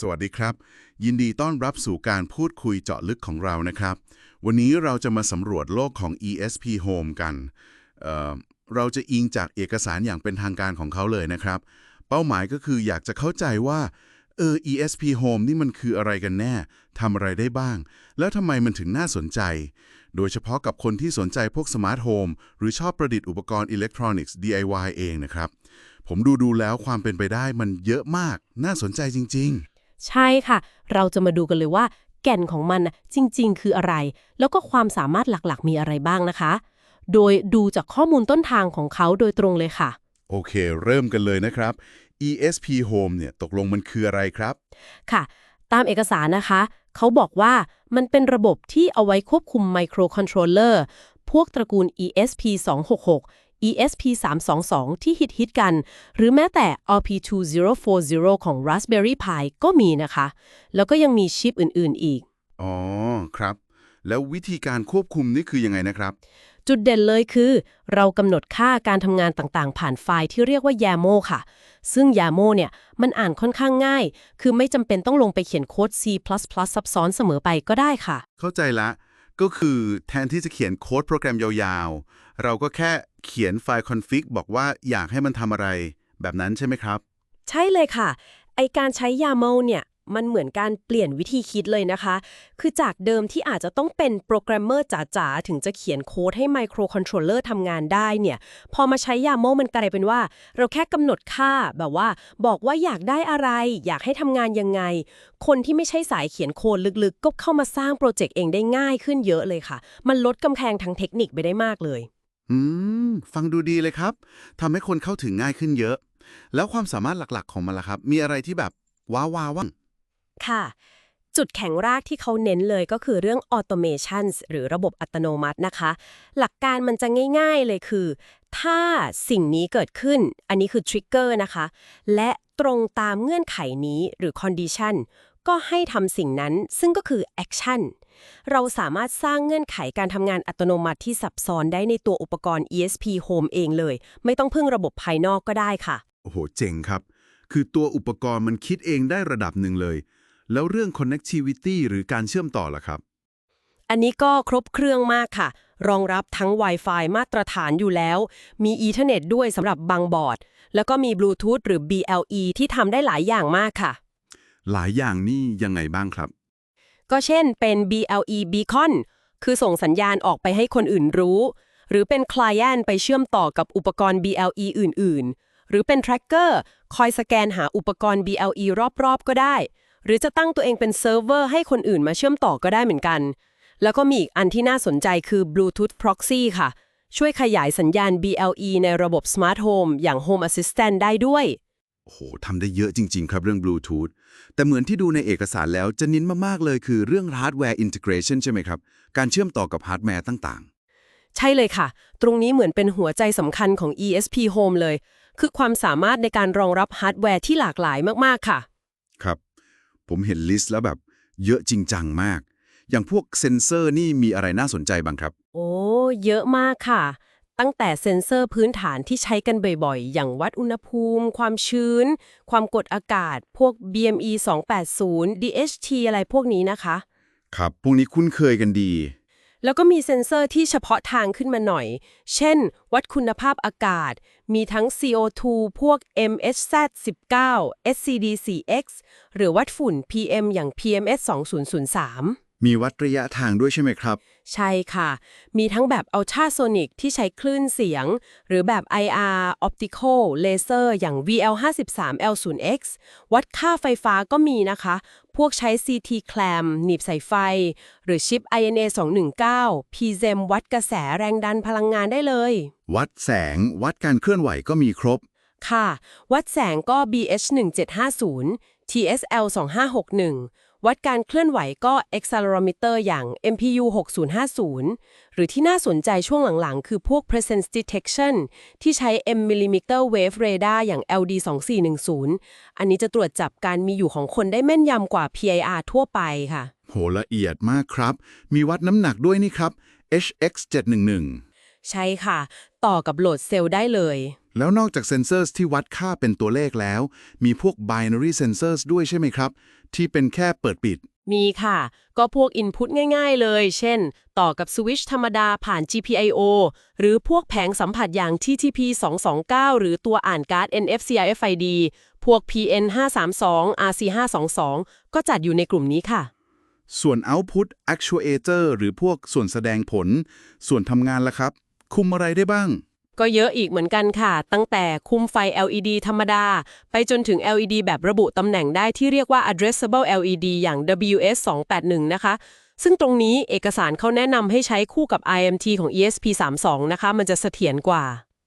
สวัสดีครับ ยินดีต้อนรับสู่การพูดคุยเจาะลึกของเรานะครับ วันนี้เราจะมาสำรวจโลกของ ESP Home กันเเราจะอิงจากเอกสารอย่างเป็นทางการของเขาเลยนะครับ เป้าหมายก็คืออยากจะเข้าใจว่าเออ ESP Home นี่มันคืออะไรกันแน่ทำอะไรได้บ้าง แล้วทำไมมันถึงน่าสนใจ โดยเฉพาะกับคนที่สนใจพวกสมาร์ทโฮมหรือชอบประดิษฐ์อุปกรณ์อิเล็กทรอนิกส์ DIY เองนะครับ ผมดูดูแล้วความเป็นไปได้มันเยอะมาก น่าสนใจจริง ๆ ใช่ค่ะ เราจะมาดูกันเลยว่า แก่นของมันน่ะจริง ๆ คืออะไร แล้วก็ความสามารถหลักๆ มีอะไรบ้างนะคะ โดยดูจากข้อมูลต้นทางของเขาโดยตรงเลยค่ะ โอเค เริ่มกันเลยนะครับ ESP Home เนี่ยตกลงมันคืออะไรครับ ค่ะ ตามเอกสารนะคะ เขาบอกว่ามันเป็นระบบที่เอาไว้ควบคุมไมโครคอนโทรลเลอร์พวกตระกูล ESP 266 ESP 322ที่ฮิตฮิตๆกัน หรือแม้แต่ RP 2040ของ Raspberry Pi ก็มีนะคะ แล้วก็ยังมีชิปอื่น ๆ อีก อ๋อ ครับ แล้ววิธีการควบคุมนี่คือยังไงนะครับ จุดเด่นเลยคือ เรากำหนดค่าการทำงานต่างๆ ผ่านไฟล์ที่เรียกว่า YAML ค่ะ ซึ่ง YAML เนี่ย มันอ่านค่อนข้างง่าย คือไม่จำเป็นต้องลงไปเขียนโค้ด C++ ซับซ้อนเสมอไปก็ได้ค่ะ เข้าใจละก็คือแทนที่จะเขียนโค้ดโปรแกรมยาวๆ เราก็แค่ เขียนไฟล์ config บอกว่าอยากให้มันทำอะไร แบบนั้นใช่ไหมครับ ใช่เลยค่ะ ไอการใช้ YAML เนี่ย มันเหมือนการเปลี่ยนวิธีคิดเลยนะคะ คือจากเดิมที่อาจจะต้องเป็นโปรแกรมเมอร์จ๋าๆ ถึงจะเขียนโค้ดให้ไมโครคอนโทรลเลอร์ทำงานได้เนี่ย พอมาใช้ YAML มันกลายเป็นว่า เราแค่กำหนดค่าแบบว่า บอกว่าอยากได้อะไร อยากให้ทำงานยังไง คนที่ไม่ใช่สายเขียนโค้ดลึกๆ ก็เข้ามาสร้างโปรเจกต์เองได้ง่ายขึ้นเยอะเลยค่ะ มันลดกำแพงทางเทคนิคไปได้มากเลย อืม ฟังดูดีเลยครับทำให้คนเข้าถึงง่ายขึ้นเยอะ แล้วความสามารถหลักๆของมันล่ะครับ มีอะไรที่แบบว้าวๆว่างค่ะ จุดแข็งรากที่เขาเน้นเลยก็คือเรื่อง automation หรือระบบอัตโนมัตินะคะ หลักการมันจะง่ายๆเลยคือ ถ้าสิ่งนี้เกิดขึ้น อันนี้คือ trigger นะคะ และตรงตามเงื่อนไขนี้หรือ condition ก็ให้ทำสิ่งนั้นซึ่งก็คือ action เราสามารถสร้างเงื่อนไขการทำงานอัตโนมัติที่ซับซ้อนได้ในตัวอุปกรณ์ ESP Home เองเลย ไม่ต้องพึ่งระบบภายนอกก็ได้ค่ะ โอ้โห เจ๋งครับ คือตัวอุปกรณ์มันคิดเองได้ระดับหนึ่งเลย แล้วเรื่อง connectivity หรือการเชื่อมต่อล่ะครับ อันนี้ก็ครบเครื่องมากค่ะ รองรับทั้ง Wi-Fi มาตรฐานอยู่แล้ว มี Ethernet ด้วยสำหรับบางบอร์ด แล้วก็มี Bluetooth หรือ BLE ที่ทำได้หลายอย่างมากค่ะ หลายอย่างนี่ยังไงบ้างครับ ก็เช่นเป็น BLE Beacon คือส่งสัญญาณออกไปให้คนอื่นรู้ หรือเป็น Client ไปเชื่อมต่อกับอุปกรณ์ BLE อื่น ๆ หรือเป็น Tracker คอยสแกนหาอุปกรณ์ BLE รอบ ๆ ก็ได้ หรือจะตั้งตัวเองเป็นเซิร์ฟเวอร์ให้คนอื่นมาเชื่อมต่อก็ได้เหมือนกัน แล้วก็มีอีกอันที่น่าสนใจคือ Bluetooth Proxy ค่ะ ช่วยขยายสัญญาณ BLE ในระบบ Smart Home อย่าง Home Assistant ได้ด้วย โอ้โหทำได้เยอะจริง ๆ ครับเรื่องบลูทูธแต่เหมือนที่ดูในเอกสารแล้วจะเน้นมากๆเลยคือเรื่อง hardware integration ใช่ไหมครับ การเชื่อมต่อกับฮาร์ดแวร์ต่างใช่เลยค่ะ ตรงนี้เหมือนเป็นหัวใจสำคัญของ ESP Home เลย คือความสามารถในการรองรับฮาร์ดแวร์ที่หลากหลายมากๆค่ะๆครับ ผมเห็นลิสต์แล้วแบบเยอะจริงจังมาก อย่างพวกเซนเซอร์นี่มีอะไรน่าสนใจบ้างครับ โอ้ เยอะมากค่ะ ตั้งแต่เซ็นเซอร์พื้นฐานที่ใช้กันบ่อยๆ อย่างวัดอุณหภูมิ ความชื้น ความกดอากาศ พวก BME 280 DHT อะไรพวกนี้นะคะ ครับ พวกนี้คุ้นเคยกันดี แล้วก็มีเซ็นเซอร์ที่เฉพาะทางขึ้นมาหน่อย เช่น วัดคุณภาพอากาศ มีทั้ง CO2 พวก MHZ19 SCD4X หรือวัดฝุ่น PM อย่าง PMS 2003 มีวัดระยะทางด้วยใช่ไหมครับ ใช่ค่ะ มีทั้งแบบ ultrasonic ที่ใช้คลื่นเสียง หรือแบบ IR optical laser อย่าง VL53L0X วัดค่าไฟฟ้าก็มีนะคะ พวกใช้ CT clam หนีบสายไฟ หรือชิป INA 219 PZEM วัดกระแสแรงดันพลังงานได้เลย วัดแสงวัดการเคลื่อนไหวก็มีครบ ค่ะ วัดแสงก็ BH 1750 TSL 2561 วัดการเคลื่อนไหวก็ accelerometer อย่าง MPU 6050 หรือที่น่าสนใจช่วงหลังๆ คือพวก presence detection ที่ใช้ M millimeter wave radar อย่าง LD 2410 อันนี้จะตรวจจับการมีอยู่ของคนได้แม่นยำกว่า PIR ทั่วไปค่ะ โหละเอียดมากครับ มีวัดน้ำหนักด้วยนี่ครับ HX 711ใช่ค่ะ ต่อกับโหลดเซลล์ได้เลย แล้วนอกจากเซนเซอร์ที่วัดค่าเป็นตัวเลขแล้ว มีพวก binary sensors ด้วยใช่ไหมครับ ที่เป็นแค่เปิดปิด มีค่ะ ก็พวก Input ง่าย ๆ เลย เช่น ต่อกับสวิตช์ธรรมดาผ่าน GPIO หรือพวกแผงสัมผัสอย่าง TTP 229หรือตัวอ่านการ์ด NFC RFID พวก PN 532 RC 522ก็จัดอยู่ในกลุ่มนี้ค่ะส่วน output actuator หรือพวกส่วนแสดงผล ส่วนทำงานล่ะครับ คุมอะไรได้บ้าง ก็เยอะอีกเหมือนกันค่ะ ตั้งแต่คุมไฟ LED ธรรมดา ไปจนถึง LED แบบระบุตำแหน่งได้ที่เรียกว่า addressable LED อย่าง WS 281นะคะซึ่งตรงนี้เอกสารเขาแนะนำให้ใช้คู่กับ IMT ของ ESP 32นะคะ มันจะเสถียรกว่า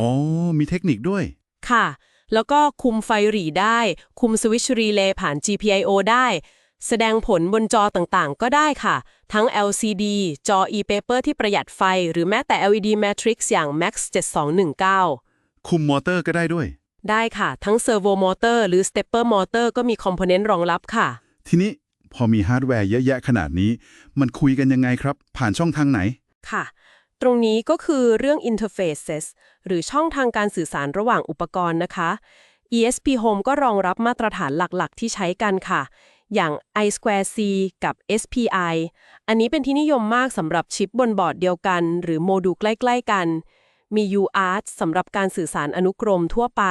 อ๋อ มีเทคนิคด้วย ค่ะ แล้วก็คุมไฟหรี่ได้ คุมสวิตช์รีเลย์ผ่าน GPIO ได้ แสดงผลบนจอต่างๆ ก็ได้ค่ะ ทั้ง LCD จอ e-paper ที่ประหยัดไฟ หรือแม้แต่ LED Matrix อย่าง Max 7219 คุมมอเตอร์ก็ได้ด้วย ได้ค่ะ ทั้ง Servo Motor หรือ Stepper Motor ก็มีคอมโพเนนต์รองรับค่ะ ทีนี้พอมีฮาร์ดแวร์เยอะแยะขนาดนี้ มันคุยกันยังไงครับ ผ่านช่องทางไหน ค่ะ ตรงนี้ก็คือเรื่อง interfaces หรือช่องทางการสื่อสารระหว่างอุปกรณ์นะคะ ESP Home ก็รองรับมาตรฐานหลักๆ ที่ใช้กันค่ะ อย่าง I2C กับ SPI อันนี้เป็นที่นิยมมากสำหรับชิปบนบอร์ดเดียวกัน หรือโมดูลใกล้ ๆ กัน มี UART สำหรับการสื่อสารอนุกรมทั่วไป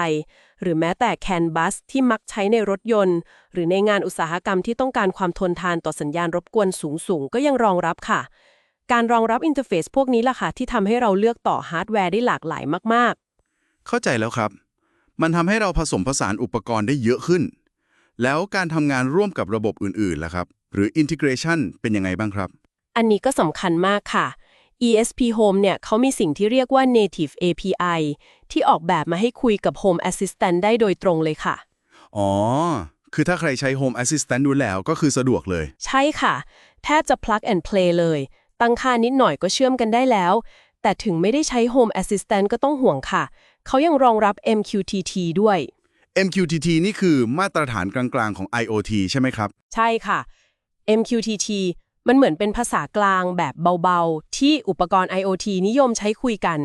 หรือแม้แต่ CAN bus ที่มักใช้ในรถยนต์ หรือในงานอุตสาหกรรมที่ต้องการความทนทานต่อสัญญาณรบกวนสูงๆ ก็ยังรองรับค่ะ การรองรับอินเทอร์เฟซพวกนี้ล่ะค่ะที่ทำให้เราเลือกต่อฮาร์ดแวร์ได้หลากหลายมากเข้าใจแล้วครับ มันทำให้เราผสมผสานอุปกรณ์ได้เยอะขึ้น แล้วการทำงานร่วมกับระบบอื่นๆล่ะครับ หรือ integration เป็นยังไงบ้างครับๆอันนี้ก็สำคัญมากค่ะ ESP Home เนี่ยเขามีสิ่งที่เรียกว่า Native API ที่ออกแบบมาให้คุยกับ Home Assistant ได้โดยตรงเลยค่ะ อ๋อ คือถ้าใครใช้ Home Assistant ดูแล้วก็คือสะดวกเลย ใช่ค่ะ แทบจะ plug and play เลย ตั้งค่านิดหน่อยก็เชื่อมกันได้แล้ว แต่ถึงไม่ได้ใช้ Home Assistant ก็ต้องห่วงค่ะ เขายังรองรับ MQTT ด้วย MQTT นี่คือมาตรฐานกลางๆของ IoT ใช่ไหมครับ ใช่ค่ะ MQTT มันเหมือนเป็นภาษากลางแบบเบาๆ ที่อุปกรณ์ IoT นิยมใช้คุยกัน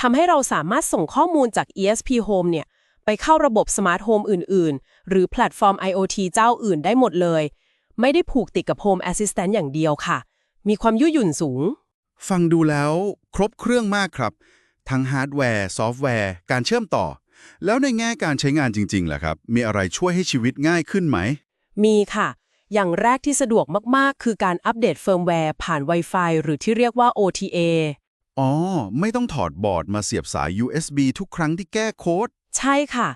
ทำให้เราสามารถส่งข้อมูลจาก ESP Home เนี่ย ไปเข้าระบบ Smart Home อื่นๆ หรือแพลตฟอร์ม IoT เจ้าอื่นได้หมดเลย ไม่ได้ผูกติดกับ Home Assistant อย่างเดียวค่ะ มีความยืดหยุ่นสูง ฟังดูแล้วครบเครื่องมากครับ ทั้งฮาร์ดแวร์ ซอฟต์แวร์ การเชื่อมต่อ แล้วในแง่การใช้งานจริงๆล่ะครับ มีอะไรช่วยให้ชีวิตง่ายขึ้นไหม มีค่ะ อย่างแรกที่สะดวกมากๆ คือการอัปเดตเฟิร์มแวร์ผ่าน Wi-Fi หรือที่เรียกว่า OTA อ๋อ ไม่ต้องถอดบอร์ดมาเสียบสาย USB ทุกครั้งที่แก้โค้ด ใช่ค่ะ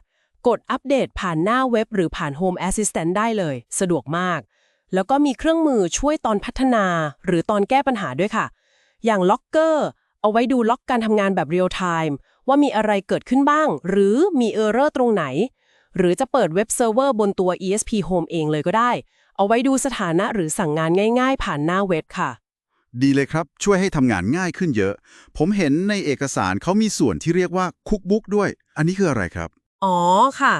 กดอัปเดตผ่านหน้าเว็บหรือผ่าน Home Assistant ได้เลย สะดวกมาก แล้วก็มีเครื่องมือช่วยตอนพัฒนา หรือตอนแก้ปัญหาด้วยค่ะ อย่างล็อกเกอร์เอาไว้ดูล็อกการทำงานแบบเรียลไทม์ ว่ามีอะไรเกิดขึ้นบ้าง หรือมีเออร์เรอร์ตรงไหน หรือจะเปิดเว็บเซิร์ฟเวอร์บนตัว ESP Home เองเลยก็ได้ เอาไว้ดูสถานะหรือสั่งงานง่ายๆ ผ่านหน้าเว็บค่ะ ดีเลยครับ ช่วยให้ทำงานง่ายขึ้นเยอะ ผมเห็นในเอกสารเขามีส่วนที่เรียกว่าคุกบุ๊กด้วย อันนี้คืออะไรครับ อ๋อค่ะ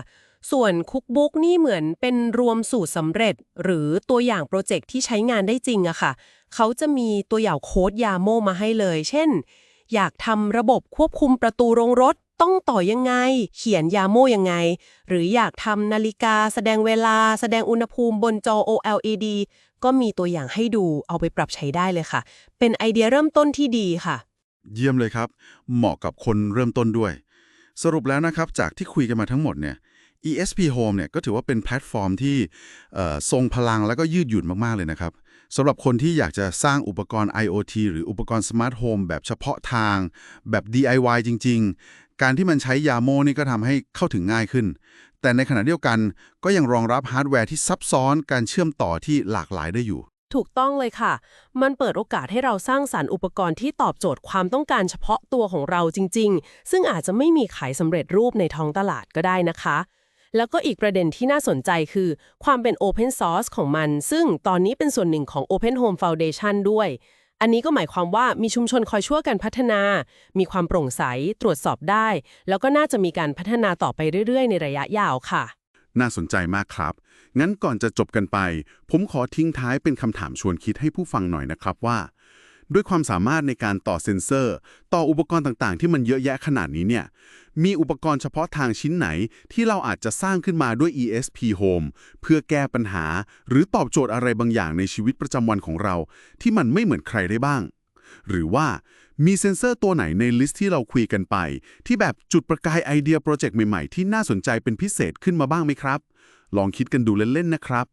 ส่วนคุกบุ๊กนี่เหมือนเป็นรวมสูตรสำเร็จ หรือตัวอย่างโปรเจกต์ที่ใช้งานได้จริงอะค่ะ เขาจะมีตัวอย่างโค้ดยาโมมาให้เลย เช่น อยากทำระบบควบคุมประตูโรงรถต้องต่อยังไง เขียนยาโมยังไง หรืออยากทำนาฬิกา แสดงเวลา แสดงอุณหภูมิบนจอ OLED ก็มีตัวอย่างให้ดูเอาไปปรับใช้ได้เลยค่ะ เป็นไอเดียเริ่มต้นที่ดีค่ะ เยี่ยมเลยครับ เหมาะกับคนเริ่มต้นด้วย สรุปแล้วนะครับ จากที่คุยกันมาทั้งหมดเนี่ย ESP Home เนี่ยก็ถือว่าเป็นแพลตฟอร์มที่ทรงพลังแล้วก็ยืดหยุ่นมาก ๆ เลยนะครับ สำหรับคนที่อยากจะสร้างอุปกรณ์ IoT หรืออุปกรณ์สมาร์ทโฮมแบบเฉพาะทาง แบบ DIY จริง ๆ การที่มันใช้ยาโมนี่ก็ทำให้เข้าถึงง่ายขึ้น แต่ในขณะเดียวกันก็ยังรองรับฮาร์ดแวร์ที่ซับซ้อนการเชื่อมต่อที่หลากหลายได้อยู่ ถูกต้องเลยค่ะ มันเปิดโอกาสให้เราสร้างสารรค์อุปกรณ์ที่ตอบโจทย์ความต้องการเฉพาะตัวของเราจริง ๆ ซึ่งอาจจะไม่มีขายสำเร็จรูปในท้องตลาดก็ได้นะคะ แล้วก็อีกประเด็นที่น่าสนใจคือ ความเป็น Open Source ของมัน ซึ่งตอนนี้เป็นส่วนหนึ่งของ Open Home Foundation ด้วย อันนี้ก็หมายความว่ามีชุมชนคอยช่วยกันพัฒนา มีความโปร่งใส ตรวจสอบได้ แล้วก็น่าจะมีการพัฒนาต่อไปเรื่อย ๆ ในระยะยาวค่ะ น่าสนใจมากครับ งั้นก่อนจะจบกันไป ผมขอทิ้งท้ายเป็นคำถามชวนคิดให้ผู้ฟังหน่อยนะครับว่า ด้วยความสามารถในการต่อเซ็นเซอร์ ต่ออุปกรณ์ต่างๆ ที่มันเยอะแยะขนาดนี้เนี่ย มีอุปกรณ์เฉพาะทางชิ้นไหนที่เราอาจจะสร้างขึ้นมาด้วย ESP Home เพื่อแก้ปัญหา หรือตอบโจทย์อะไรบางอย่างในชีวิตประจำวันของเรา ที่มันไม่เหมือนใครได้บ้าง หรือว่ามีเซ็นเซอร์ตัวไหนในลิสต์ที่เราคุยกันไป ที่แบบจุดประกายไอเดียโปรเจกต์ใหม่ๆ ที่น่าสนใจเป็นพิเศษขึ้นมาบ้างไหมครับ ลองคิดกันดูเล่นๆนะครับ